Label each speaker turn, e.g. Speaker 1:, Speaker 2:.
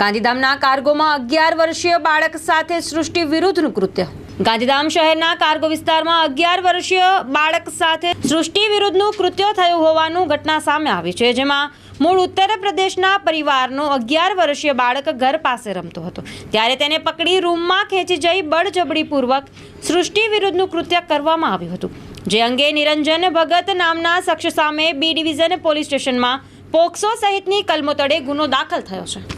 Speaker 1: ગાંધીધામના કાર્ગોમાં અગિયાર વર્ષીય બાળક સાથે સૃષ્ટિ વિરુદ્ધનું કૃત્ય. ગાંધીધામ શહેરના કાર્ગો વિસ્તારમાં અગિયાર વર્ષીય બાળક સાથે સૃષ્ટિ વિરુદ્ધનું કૃત્ય થયું હોવાનું ઘટના સામે આવી છે, જેમાં મૂળ ઉત્તર પ્રદેશના પરિવારનો અગિયાર વર્ષીય બાળક ઘર પાસે રમતો હતો. ત્યારે તેને પકડી રૂમમાં ખેંચી જઈ બળજબડીપૂર્વક સૃષ્ટિ વિરુદ્ધનું કૃત્ય કરવામાં આવ્યું હતું. જે અંગે નિરંજન ભગત નામના શખ્સ સામે બી ડિવિઝન પોલીસ સ્ટેશનમાં પોક્સો સહિતની કલમો તળે ગુનો દાખલ થયો છે.